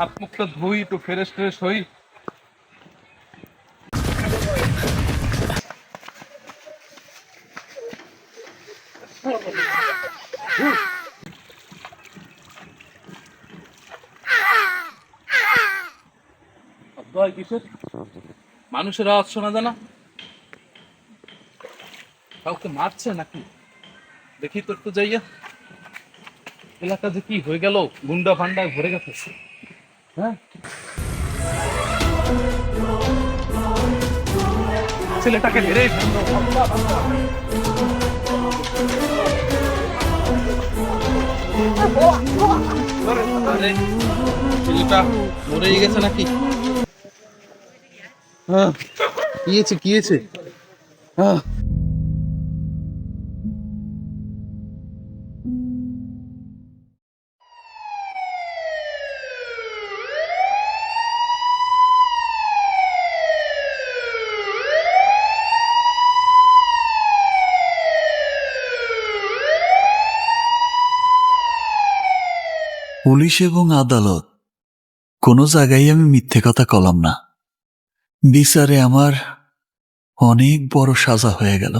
হাত মুখটা ধুই, একটু ফ্রেশ ট্রেশ হই। মানুষের আওয়াজ শোনা যায় না। কাউকে মারছে নাকি? দেখি তোর তো যাইয়া। এলাকা যে কি হয়ে গেল, গুন্ডা ফান্ডায় ভরে গেছে। হ্যাঁ? ছেলেটাকে আল্লাহ। ছেলেটা মরেই গেছে নাকি? হ্যাঁ। কি হয়েছে? কি হয়েছে? হ্যাঁ। পুলিশ এবং আদালত, কোনো জায়গায় আমি মিথ্যে কথা কলাম না। বিচারে আমার অনেক বড় সাজা হয়ে গেল।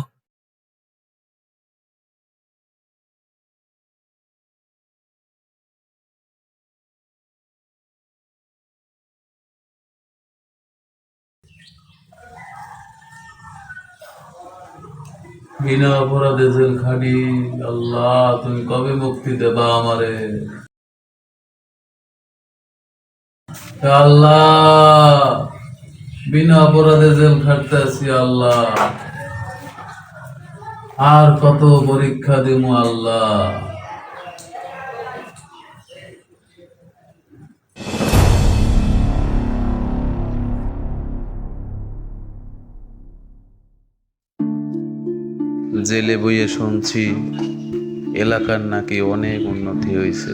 বিনা অপরাধে জেল খাটি আল্লাহ, তুমি কবে মুক্তি দেবা আমারে? আল্লাহ, বিনা অপরাধে জেল খাটতে আছি আল্লাহ। আর কত পরীক্ষা দিমু আল্লাহ। জেলে বইয়ে শুনছি, এলাকার নাকি অনেক উন্নতি হয়েছে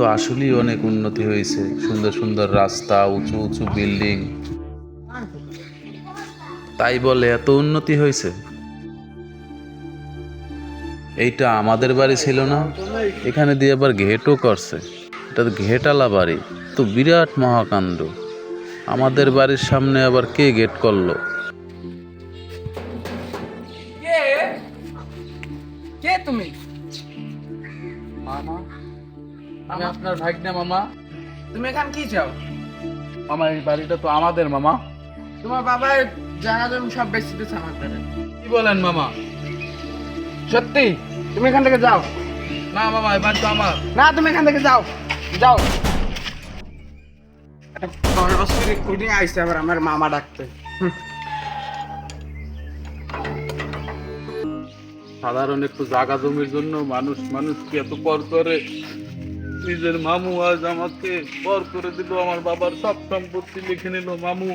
তো আসলেই অনেক উন্নতি হয়েছে। সুন্দর সুন্দর রাস্তা উঁচু উঁচু বিল্ডিং তাই বলে এত উন্নতি হয়েছে? এইটা আমাদের বাড়ি ছিল না। এখানে দিয়ে আবার ঘেটও করছে। এটা তো ঘেটালা বাড়ি। তো বিরাট মহাকাণ্ড। আমাদের বাড়ির সামনে আবার কে গেট করল? কে? কে তুমি? মামা। আমি আপনার ভাগ্নে মামা। তুমি এখান কি চাও? মামা এই বাড়িটা তো আমাদের মামা। তোমার বাবা জায়গা জমি সব বেশি দিচ্ছে আমার কাছে কি বলেন মামা? সত্যি? তুমি এখান থেকে যাও। না মামা এবার তো আমার। না তুমি এখান থেকে যাও। যাও। বছরের আইসে আবার আমার মামা ডাকতে। সাধারণ একটু জায়গা জমির জন্য মানুষ মানুষ কি এত পর করে নিজের মামু আজ আমাকে পর করে দিল আমার বাবার সব সম্পত্তি লিখে নিল মামু।